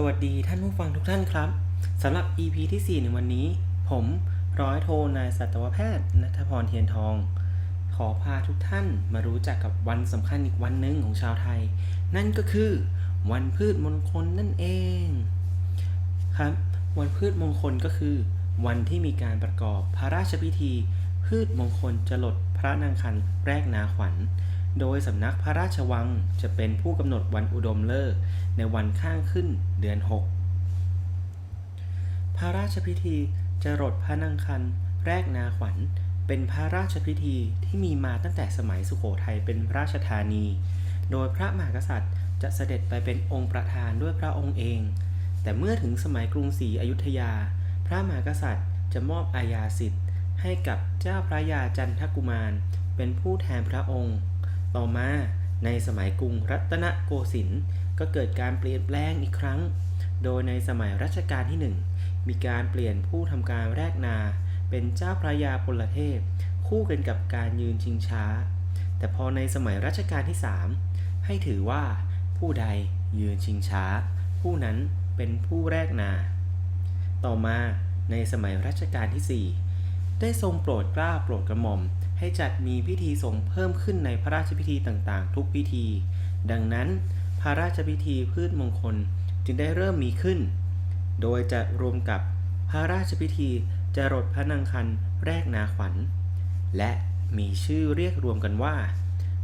สวัสดีท่านผู้ฟังทุกท่านครับสำหรับ EP ที่ 4 ในวันนี้ ผมร้อยโทนายสัตวแพทย์นัทพรเทียนทอง ขอพาทุกท่านมารู้จักกับวันสำคัญอีกวันหนึ่งของชาวไทย นั่นก็คือวันพืชมงคลนั่นเองครับ วันพืชมงคลก็คือ วันที่มีการประกอบพระราชพิธี พืชมงคลจรดพระนางคันแรกนาขวัญ โดยสำนักพระราชวังจะเป็นผู้กำหนดวันอุดมฤกษ์ในวันข้างขึ้นเดือน 6 พระราชพิธีจรดพระนางคันแรกนาขวัญ เป็นพระราชพิธีที่มีมาตั้งแต่สมัยสุโขทัยเป็นราชธานี โดยพระมหากษัตริย์จะเสด็จไปเป็นองค์ประธานด้วยพระองค์เอง แต่เมื่อถึงสมัยกรุงศรีอยุธยา พระมหากษัตริย์จะมอบอาญาสิทธิ์ให้กับเจ้าพระยาจันทกุมาร เป็นผู้แทนพระองค์ ต่อมาในสมัยกรุงรัตนโกสินทร์ก็เกิดการเปลี่ยนแปลงอีกครั้ง โดยในสมัยรัชกาลที่หนึ่งมีการเปลี่ยนผู้ทำการแรกนา เป็นเจ้าพระยาพลเทพ คู่กันกับการยืนชิงช้า แต่พอในสมัยรัชกาลที่ 3 ให้ถือว่าผู้ใดยืนชิงช้า ผู้นั้นเป็นผู้แรกนา ต่อมาในสมัยรัชกาลที่ 4 ได้ทรงโปรดกล้าโปรดกระหม่อม ให้จัดมีพิธีสงฆ์เพิ่มขึ้นในพระราชพิธีต่างๆ ทุกพิธี ดังนั้น พระราชพิธีพืชมงคลจึงได้เริ่มมีขึ้น โดยจะรวมกับพระราชพิธีจรดพระนางคันแรกนาขวัญ และมีชื่อเรียกรวมกันว่า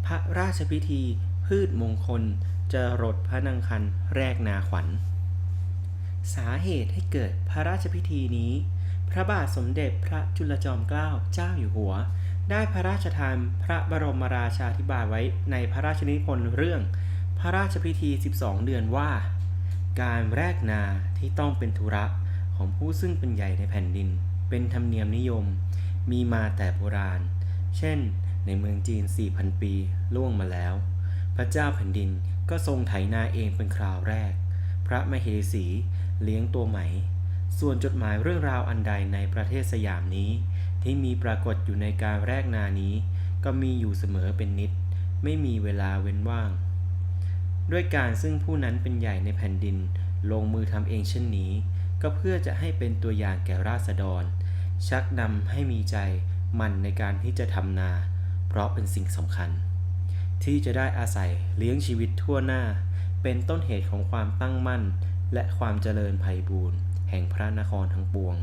พระราชพิธีพืชมงคลจรดพระนางคันแรกนาขวัญ สาเหตุให้เกิดพระราชพิธีนี้ พระบาทสมเด็จพระจุลจอมเกล้าเจ้าอยู่หัว ได้พระราชทานพระบรมราชาธิบายไว้ในพระราชนิพนธ์เรื่อง พระราชพิธี 12 เดือนว่า การแรกนาที่ต้องเป็นธุระของผู้ซึ่งเป็นใหญ่ในแผ่นดิน เป็นธรรมเนียมนิยม มีมาแต่โบราณ เช่น ในเมืองจีน 4,000 ปีล่วงมาแล้ว พระเจ้าแผ่นดินก็ทรงไถนาเองเป็นคราวแรก พระมเหสีเลี้ยงตัวไหม ส่วนจดหมายเรื่องราวอันใดในประเทศสยามนี้ ที่มีปรากฏอยู่ในการแรกนานี้ ก็มีอยู่เสมอเป็นนิด ไม่มีเวลาเว้นว่าง ด้วยการซึ่งผู้นั้นเป็นใหญ่ในแผ่นดิน ลงมือทำเองเช่นนี้ ก็เพื่อจะให้เป็นตัวอย่างแก่ราษฎร ชักนำให้มีใจมันในการที่จะทำนา เพราะเป็นสิ่งสำคัญ ที่จะได้อาศัยเลี้ยงชีวิตทั่วหน้า เป็นต้นเหตุของความตั้งมั่น และความเจริญไพบูรณ์แห่งพระนครทั้งปวง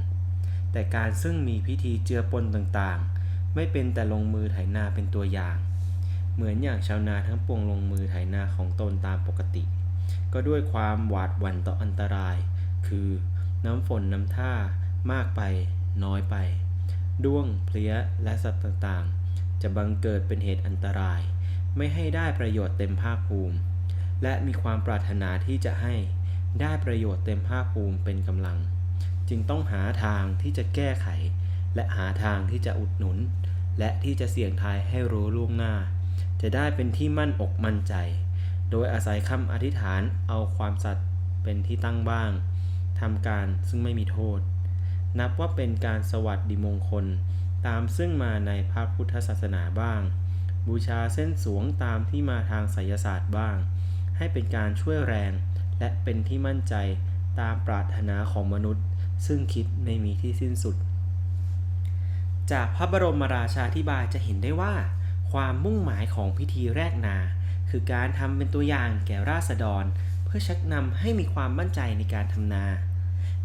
แต่การซึ่งมีพิธีเจือปนต่างๆ ไม่เป็นแต่ลงมือไถนาเป็นตัวอย่าง เหมือนอย่างชาวนาทั้งปวงลงมือไถนาของตนตามปกติ ก็ด้วยความหวาดหวั่นต่ออันตราย คือน้ำฝนน้ำท่ามากไปน้อยไป ด้วงเพลี้ยและสัตว์ต่างๆ จะบังเกิดเป็นเหตุอันตราย ไม่ให้ได้ประโยชน์เต็มภาคภูมิ และมีความปรารถนาที่จะให้ได้ประโยชน์เต็มภาคภูมิเป็นกำลัง จึงต้องหาทางที่จะแก้ไข และหาทางที่จะอุดหนุน และที่จะเสี่ยงทายให้รู้ล่วงหน้า จะได้เป็นที่มั่นอกมั่นใจ โดยอาศัยคำอธิษฐานเอาความสัตย์เป็นที่ตั้งบ้างทำการซึ่งไม่มีโทษ นับว่าเป็นการสวัสดิมงคล ตามซึ่งมาในพระพุทธศาสนาบ้าง บูชาเส้นสวงตามที่มาทางไสยศาสตร์บ้าง ให้เป็นการช่วยแรง และเป็นที่มั่นใจตามปรารถนาของมนุษย์ ซึ่งคิดไม่มีที่สิ้นสุด จากพระบรมราชาธิบายจะเห็นได้ว่า ความมุ่งหมายของพิธีแรกนา คือการทำเป็นตัวอย่างแก่ราษฎร เพื่อชักนำให้มีความมั่นใจในการทำนา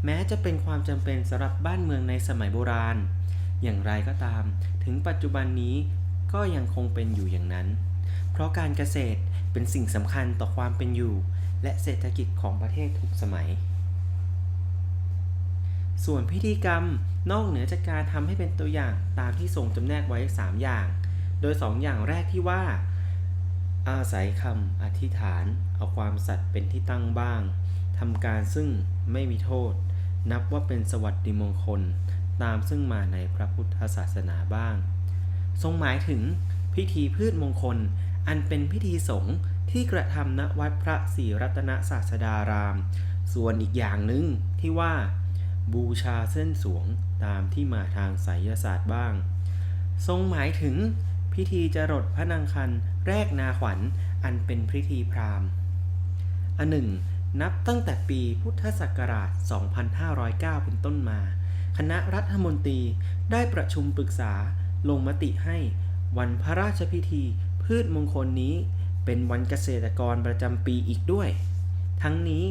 แม้จะเป็นความจำเป็นสำหรับบ้านเมืองในสมัยโบราณ อย่างไรก็ตาม ถึงปัจจุบันนี้ก็ยังคงเป็นอยู่อย่างนั้น เพราะการเกษตรเป็นสิ่งสำคัญต่อความเป็นอยู่ และเศรษฐกิจของประเทศทุกสมัย ส่วนพิธีกรรมนอกเหนือจากการทำให้เป็นตัวอย่างตามที่ทรงจำแนกไว้ 3 อย่าง โดย 2 อย่างแรกที่ว่า อาศัยคำอธิษฐาน เอาความสัตย์เป็นที่ตั้งบ้างทำการซึ่งไม่มีโทษ นับว่าเป็นสวัสดิมงคล ตามซึ่งมาในพระพุทธศาสนาบ้าง ทรงหมายถึงพิธีพืชมงคล อันเป็นพิธีสงฆ์ที่กระทำณวัดพระศรีรัตนศาสดาราม ส่วนอีกอย่างหนึ่งที่ว่า บูชาเส้นสวงตามที่มาทางไสยศาสตร์บ้าง ทรงหมายถึงพิธีจรดพระนางคันแรกนาขวัญอันเป็นพิธีพราหมณ์อันหนึ่ง นับตั้งแต่ปีพุทธศักราช 2509 เป็นต้นมา คณะรัฐมนตรีได้ประชุมปรึกษาลงมติให้วันพระราชพิธีพืชมงคลนี้เป็นวันเกษตรกรประจำปีอีกด้วย ทั้งนี้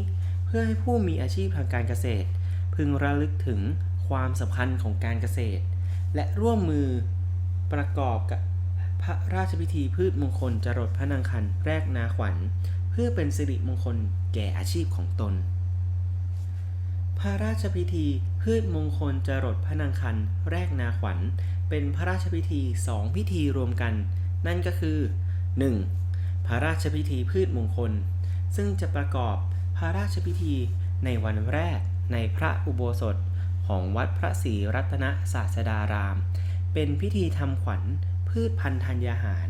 เพื่อให้ผู้มีอาชีพทางการเกษตร พึงระลึกถึงความสำคัญของการเกษตร และร่วมมือประกอบกับพระราชพิธีพืชมงคลจรดพระนางคันแรกนาขวัญ เพื่อเป็นสิริมงคลแก่อาชีพของตน พระราชพิธีพืชมงคลจรดพระนางคันแรกนาขวัญ เป็นพระราชพิธีสองพิธีรวมกัน นั่นก็คือ 1. พระราชพิธีพืชมงคล ซึ่งจะประกอบพระราชพิธีในวันแรก ในพระอุโบสถของวัดพระศรีรัตนศาสดาราม เป็นพิธีทำขวัญพืชพันธุ์ธัญญาหาร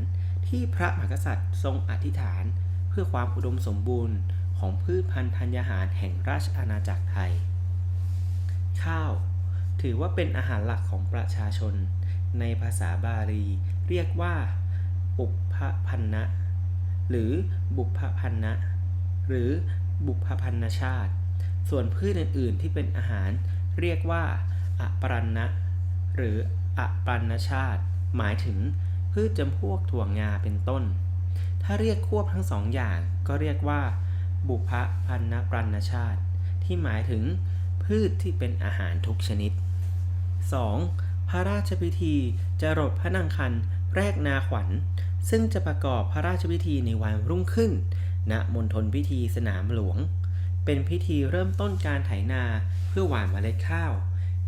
ที่พระมหากษัตริย์ทรงอธิษฐาน เพื่อความอุดมสมบูรณ์ของพืชพันธุ์ธัญญาหารแห่งราชอาณาจักรไทย ข้าว ถือว่าเป็นอาหารหลักของประชาชน ในภาษาบาลี เรียกว่า ปุพพพันนะหรือบุพพันนะหรือบุพพันนชาติ ส่วนพืชอื่น ๆ ที่เป็นอาหารเรียกว่าอปรันนะหรืออปันชาติ หมายถึงพืชจำพวกถั่วงาเป็นต้น ถ้าเรียกควบทั้งสองอย่างก็เรียกว่า บุพพันนปรันชาติ ที่หมายถึงพืชที่เป็นอาหารทุกชนิด 2. พระราชพิธีจะรดพระนางคันแรกนาขวัญ ซึ่งจะประกอบพระราชพิธีในวันรุ่งขึ้นณมณฑลพิธีสนามหลวง เป็นพิธีเริ่มต้นการไถนาเพื่อหว่านเมล็ดข้าว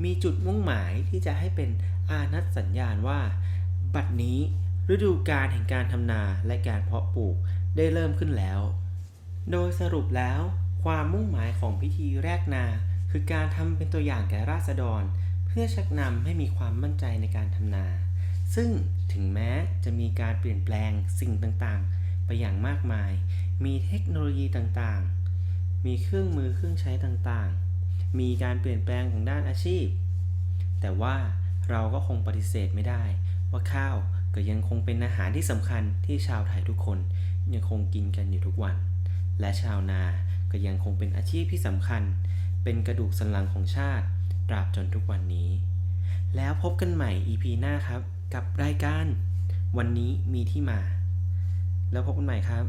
มีจุดมุ่งหมายที่จะให้เป็นอานัตสัญญาณว่า บัดนี้ฤดูกาลแห่งการทำนาและการเพาะปลูกได้เริ่มขึ้นแล้ว โดยสรุปแล้วความมุ่งหมายของพิธีแรกนา คือการทำเป็นตัวอย่างแก่ราษฎร เพื่อชักนำให้มีความมั่นใจในการทำนา ซึ่งถึงแม้จะมีการเปลี่ยนแปลงสิ่งต่างๆ ไปอย่างมากมาย มีเทคโนโลยีต่างๆ มีเครื่องมือเครื่องใช้ต่างๆ มีการเปลี่ยนแปลงของด้านอาชีพ แต่ว่าเราก็คงปฏิเสธไม่ได้ ว่าข้าวก็ยังคงเป็นอาหารที่สำคัญที่ชาวไทยทุกคนยังคงกินกันอยู่ทุกวัน และชาวนาก็ยังคงเป็นอาชีพที่สำคัญ เป็นกระดูกสันหลังของชาติตราบจนทุกวันนี้ แล้วพบกันใหม่ EP หน้าครับ กับรายการ วันนี้มีที่มา แล้วพบกันใหม่ครับ